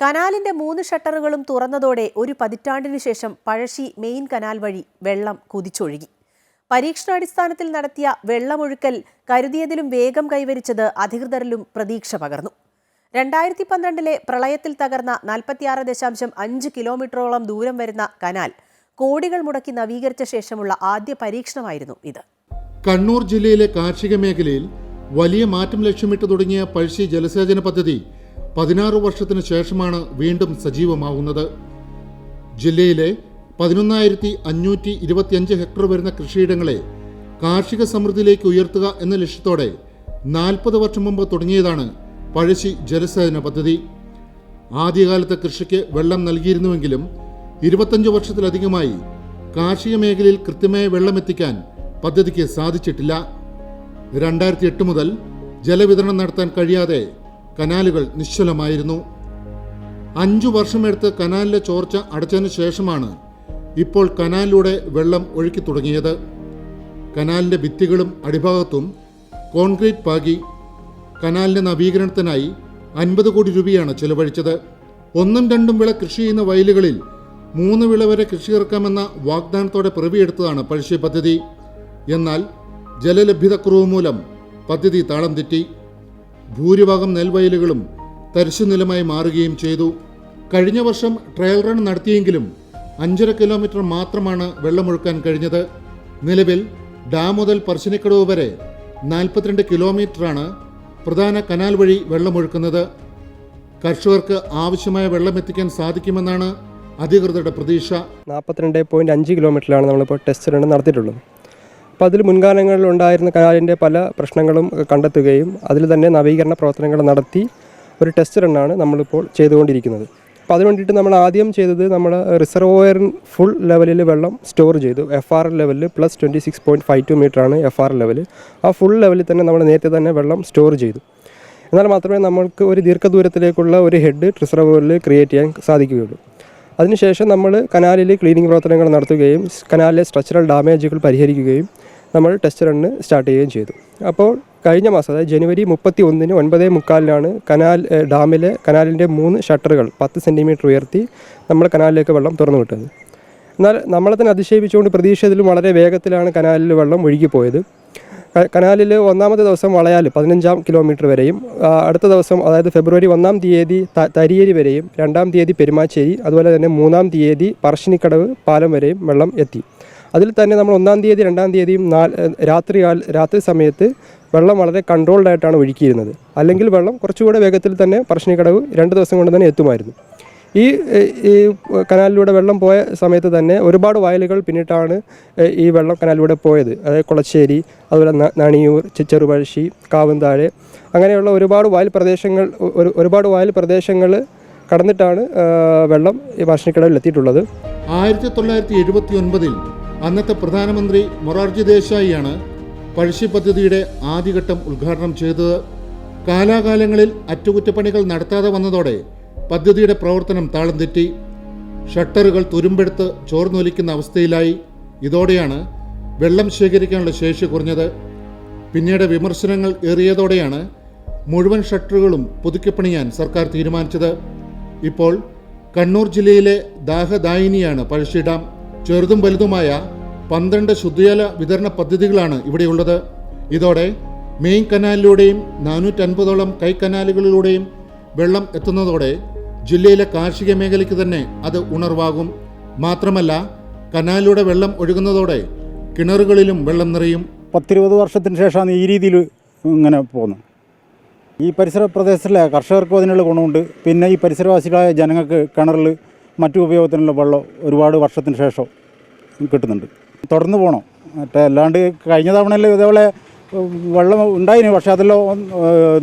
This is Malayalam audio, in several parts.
കനാലിന്റെ മൂന്ന് ഷട്ടറുകളും തുറന്നതോടെ ഒരു പതിറ്റാണ്ടിനു ശേഷം പഴശ്ശി മെയിൻ കനാൽ വഴി വെള്ളം കുതിച്ചൊഴുകി. പരീക്ഷണാടിസ്ഥാനത്തിൽ നടത്തിയ വെള്ളമൊഴുക്കൽ കരുതിയതിലും വേഗം കൈവരിച്ചത് അധികൃതരിലും പ്രതീക്ഷ പകർന്നു. രണ്ടായിരത്തി പന്ത്രണ്ടിലെ പ്രളയത്തിൽ തകർന്ന നാൽപ്പത്തിയാറ് ദശാംശം അഞ്ച് കിലോമീറ്ററോളം ദൂരം വരുന്ന കനാൽ കോടികൾ മുടക്കി നവീകരിച്ച ശേഷമുള്ള ആദ്യ പരീക്ഷണമായിരുന്നു ഇത്. കണ്ണൂർ ജില്ലയിലെ കാർഷിക മേഖലയിൽ വലിയ മാറ്റം ലക്ഷ്യമിട്ട് തുടങ്ങിയ പഴശ്ശി ജലസേചന പദ്ധതി പതിനാറ് വർഷത്തിന് ശേഷമാണ് വീണ്ടും സജീവമാവുന്നത്. ജില്ലയിലെ പതിനൊന്നായിരത്തി അഞ്ഞൂറ്റി ഇരുപത്തിയഞ്ച് ഹെക്ടർ വരുന്ന കൃഷിയിടങ്ങളെ കാർഷിക സമൃദ്ധിയിലേക്ക് ഉയർത്തുക എന്ന ലക്ഷ്യത്തോടെ നാൽപ്പത് വർഷം മുമ്പ് തുടങ്ങിയതാണ് പഴശ്ശി ജലസേചന പദ്ധതി. ആദ്യകാലത്ത് കൃഷിക്ക് വെള്ളം നൽകിയിരുന്നുവെങ്കിലും ഇരുപത്തഞ്ച് വർഷത്തിലധികമായി കാർഷിക മേഖലയിൽ കൃത്യമായ വെള്ളമെത്തിക്കാൻ പദ്ധതിക്ക് സാധിച്ചിട്ടില്ല. രണ്ടായിരത്തി എട്ട് മുതൽ ജലവിതരണം നടത്താൻ കഴിയാതെ കനാലുകൾ നിശ്ചലമായിരുന്നു. അഞ്ചു വർഷമെടുത്ത് കനാലിലെ ചോർച്ച അടച്ചതിനു ശേഷമാണ് ഇപ്പോൾ കനാലിലൂടെ വെള്ളം ഒഴുക്കി തുടങ്ങിയത്. കനാലിന്റെ ഭിത്തികളും അടിഭാഗത്തും കോൺക്രീറ്റ് പാകി കനാലിന്റെ നവീകരണത്തിനായി അൻപത് കോടി രൂപയാണ് ചെലവഴിച്ചത്. ഒന്നും രണ്ടും വിള കൃഷി ചെയ്യുന്ന വയലുകളിൽ മൂന്ന് വിള വരെ കൃഷി ഇറക്കാമെന്ന വാഗ്ദാനത്തോടെ പിറവിയെടുത്തതാണ് പഴശ്ശി പദ്ധതി. എന്നാൽ ജലലഭ്യതക്കുറവ് മൂലം പദ്ധതി താളം തെറ്റി. ഭൂരിഭാഗം നെൽവയലുകളും തരിശുനിലമായി മാറുകയും ചെയ്തു. കഴിഞ്ഞ വർഷം ട്രയൽ റൺ നടത്തിയെങ്കിലും അഞ്ചര കിലോമീറ്റർ മാത്രമാണ് വെള്ളമൊഴുക്കാൻ കഴിഞ്ഞത്. നിലവിൽ ഡാം മുതൽ പറശ്ശിനിക്കടവ് വരെ നാൽപ്പത്തിരണ്ട് കിലോമീറ്ററാണ് പ്രധാന കനാൽ വഴി വെള്ളമൊഴുക്കുന്നത്. കർഷകർക്ക് ആവശ്യമായ വെള്ളമെത്തിക്കാൻ സാധിക്കുമെന്നാണ് അധികൃതരുടെ പ്രതീക്ഷ. നാൽപ്പത്തിരണ്ട് പോയിന്റ് അഞ്ച് കിലോമീറ്ററിലാണ് നമ്മളിപ്പോൾ ടെസ്റ്റ് റൺ നടത്തിയിട്ടുള്ളത്. അപ്പോൾ അതിൽ മുൻകാലങ്ങളിൽ ഉണ്ടായിരുന്ന കനാലിന്റെ പല പ്രശ്നങ്ങളും കണ്ടെത്തുകയും അതിൽ തന്നെ നവീകരണ പ്രവർത്തനങ്ങൾ നടത്തി ഒരു ടെസ്റ്റ് റണ്ണാണ് നമ്മളിപ്പോൾ ചെയ്തുകൊണ്ടിരിക്കുന്നത്. അപ്പോൾ അതിന് വേണ്ടിയിട്ട് നമ്മൾ ആദ്യം ചെയ്തത് നമ്മൾ റിസർവോയറിൻ ഫുൾ ലെവലിൽ വെള്ളം സ്റ്റോർ ചെയ്തു. എഫ് ആർ ലെവലിൽ plus twenty six point five two മീറ്ററാണ് എഫ് ആർ ലെവൽ. ആ ഫുൾ ലെവലിൽ തന്നെ നമ്മൾ നേരത്തെ തന്നെ വെള്ളം സ്റ്റോർ ചെയ്തു. എന്നാൽ മാത്രമേ നമ്മൾക്ക് ഒരു ദീർഘദൂരത്തിലേക്കുള്ള ഒരു ഹെഡ് റിസർവോയറിൽ ക്രിയേറ്റ് ചെയ്യാൻ സാധിക്കുകയുള്ളൂ. അതിനുശേഷം നമ്മൾ കനാലിൽ ക്ലീനിങ് പ്രവർത്തനങ്ങൾ നടത്തുകയും കനാലിലെ സ്ട്രക്ചറൽ ഡാമേജുകൾ പരിഹരിക്കുകയും നമ്മൾ ടെസ്റ്റ് റണ്ണ് സ്റ്റാർട്ട് ചെയ്യുകയും ചെയ്തു. അപ്പോൾ കഴിഞ്ഞ മാസം അതായത് ജനുവരി മുപ്പത്തി ഒന്നിന് ഒൻപതേ മുക്കാലിനാണ് കനാൽ ഡാമിലെ കനാലിന്റെ മൂന്ന് ഷട്ടറുകൾ പത്ത് സെന്റിമീറ്റർ ഉയർത്തി നമ്മൾ കനാലിലേക്ക് വെള്ളം തുറന്നു വിട്ടത്. എന്നാൽ നമ്മളെ തന്നെ അതിശയിപ്പിച്ചുകൊണ്ട് പ്രതീക്ഷിച്ചതിലും വളരെ വേഗത്തിലാണ് കനാലിൽ വെള്ളം ഒഴുകിപ്പോയത്. കനാലിൽ ഒന്നാമത്തെ ദിവസം വളയാൽ പതിനഞ്ചാം കിലോമീറ്റർ വരെയും അടുത്ത ദിവസം അതായത് ഫെബ്രുവരി ഒന്നാം തീയതി തരിയേരി വരെയും രണ്ടാം തീയതി പെരുമാച്ചേരി അതുപോലെ തന്നെ മൂന്നാം തീയതി പറശ്ശിനിക്കടവ് പാലം വരെയും വെള്ളം എത്തി. അതിൽ തന്നെ നമ്മൾ ഒന്നാം തീയതി രണ്ടാം തീയതിയും നാല് രാത്രി രാത്രി സമയത്ത് വെള്ളം വളരെ കൺട്രോൾഡ് ആയിട്ടാണ് ഒഴുക്കിയിരുന്നത്. അല്ലെങ്കിൽ വെള്ളം കുറച്ചുകൂടെ വേഗത്തിൽ തന്നെ പറശ്ശിനിക്കടവ് രണ്ട് ദിവസം കൊണ്ട് തന്നെ എത്തുമായിരുന്നു. ഈ ഈ കനാലിലൂടെ വെള്ളം പോയ സമയത്ത് തന്നെ ഒരുപാട് വയലുകൾ പിന്നിട്ടാണ് ഈ വെള്ളം കനാലിലൂടെ പോയത്. അതായത് കുളശ്ശേരി അതുപോലെ നണിയൂർ ചെറുപഴശ്ശി കാവുന്താഴ് അങ്ങനെയുള്ള ഒരുപാട് വയൽ പ്രദേശങ്ങൾ ഒരു ഒരുപാട് വയൽ പ്രദേശങ്ങൾ കടന്നിട്ടാണ് വെള്ളം ഈ പറശ്ശിനിക്കടവിൽ എത്തിയിട്ടുള്ളത്. ആയിരത്തി തൊള്ളായിരത്തി എഴുപത്തി ഒൻപതിൽ അന്നത്തെ പ്രധാനമന്ത്രി മൊറാർജി ദേശായിയാണ് പഴശ്ശി പദ്ധതിയുടെ ആദ്യഘട്ടം ഉദ്ഘാടനം ചെയ്തത്. കാലാകാലങ്ങളിൽ അറ്റകുറ്റപ്പണികൾ നടത്താതെ വന്നതോടെ പദ്ധതിയുടെ പ്രവർത്തനം താളം തെറ്റി. ഷട്ടറുകൾ തുരുമ്പെടുത്ത് ചോർന്നൊലിക്കുന്ന അവസ്ഥയിലായി. ഇതോടെയാണ് വെള്ളം ശേഖരിക്കാനുള്ള ശേഷി കുറഞ്ഞത്. പിന്നീട് വിമർശനങ്ങൾ ഏറിയതോടെയാണ് മുഴുവൻ ഷട്ടറുകളും പുതുക്കിപ്പണിയാൻ സർക്കാർ തീരുമാനിച്ചത്. ഇപ്പോൾ കണ്ണൂർ ജില്ലയിലെ ദാഹദായിനിയാണ് പഴശ്ശി ഡാം. ചെറുതും വലുതുമായ പന്ത്രണ്ട് ശുദ്ധജല വിതരണ പദ്ധതികളാണ് ഇവിടെയുള്ളത്. ഇതോടെ മെയിൻ കനാലിലൂടെയും നാനൂറ്റൻപതോളം കൈ കനാലുകളിലൂടെയും വെള്ളം എത്തുന്നതോടെ ജില്ലയിലെ കാർഷിക മേഖലയ്ക്ക് തന്നെ അത് ഉണർവാകും. മാത്രമല്ല കനാലിലൂടെ വെള്ളം ഒഴുകുന്നതോടെ കിണറുകളിലും വെള്ളം നിറയും. പത്തിരുപത് വർഷത്തിന് ശേഷമാണ് ഈ രീതിയിൽ ഇങ്ങനെ പോകുന്നത്. ഈ പരിസര പ്രദേശത്തിലെ കർഷകർക്കും അതിനുള്ള ഗുണമുണ്ട്. പിന്നെ ഈ പരിസരവാസികളായ ജനങ്ങൾക്ക് കിണറിൽ മറ്റു ഉപയോഗത്തിനുള്ള വെള്ളം ഒരുപാട് വർഷത്തിന് ശേഷം കിട്ടുന്നുണ്ട്. തുടർന്ന് പോകണം മറ്റേ അല്ലാണ്ട് കഴിഞ്ഞ തവണയല്ലേ ഇതേപോലെ വെള്ളം ഉണ്ടായിന്. പക്ഷേ അതിലോ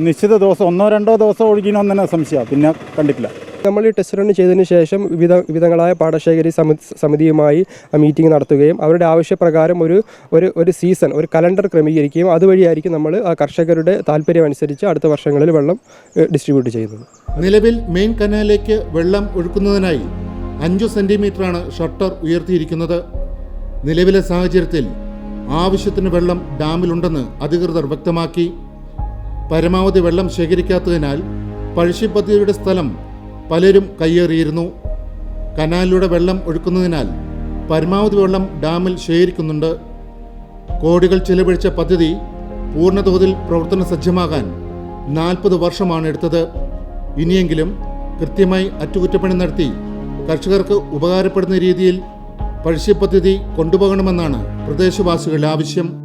നിശ്ചിത ദിവസം ഒന്നോ രണ്ടോ ദിവസം ഒഴുകിനോ തന്നെ സംശയമാണ് പിന്നെ കണ്ടിട്ടില്ല. നമ്മൾ ഈ ടെസ്റ്റ് റൺ ചെയ്തതിന് ശേഷം വിവിധ വിവിധങ്ങളായ പാടശേഖരി സമി സമിതിയുമായി മീറ്റിംഗ് നടത്തുകയും അവരുടെ ആവശ്യപ്രകാരം ഒരു ഒരു ഒരു സീസൺ ഒരു കലണ്ടർ ക്രമീകരിക്കുകയും അതുവഴിയായിരിക്കും നമ്മൾ ആ കർഷകരുടെ താല്പര്യം അനുസരിച്ച് അടുത്ത വർഷങ്ങളിൽ വെള്ളം ഡിസ്ട്രിബ്യൂട്ട് ചെയ്യുന്നത്. നിലവിൽ മെയിൻ കനാലിലേക്ക് വെള്ളം ഒഴുക്കുന്നതിനായി അഞ്ചു സെന്റിമീറ്ററാണ് ഷട്ടർ ഉയർത്തിയിരിക്കുന്നത്. നിലവിലെ സാഹചര്യത്തിൽ ആവശ്യത്തിന് വെള്ളം ഡാമിലുണ്ടെന്ന് അധികൃതർ വ്യക്തമാക്കി. പരമാവധി വെള്ളം ശേഖരിക്കാത്തതിനാൽ പഴശ്ശി പദ്ധതിയുടെ സ്ഥലം പലരും കയ്യേറിയിരുന്നു. കനാലിലൂടെ വെള്ളം ഒഴുക്കുന്നതിനാൽ പരമാവധി വെള്ളം ഡാമിൽ ശേഖരിക്കുന്നുണ്ട്. കോടികൾ ചിലവഴിച്ച പദ്ധതി പൂർണതോതിൽ പ്രവർത്തന സജ്ജമാകാൻ നാൽപ്പത് വർഷമാണ് എടുത്തത്. ഇനിയെങ്കിലും കൃത്യമായി അറ്റകുറ്റപ്പണി നടത്തി കർഷകർക്ക് ഉപകാരപ്പെടുന്ന രീതിയിൽ പദ്ധതി കൊണ്ടുപോകണമെന്നാണ് പ്രദേശവാസികളുടെ ആവശ്യം.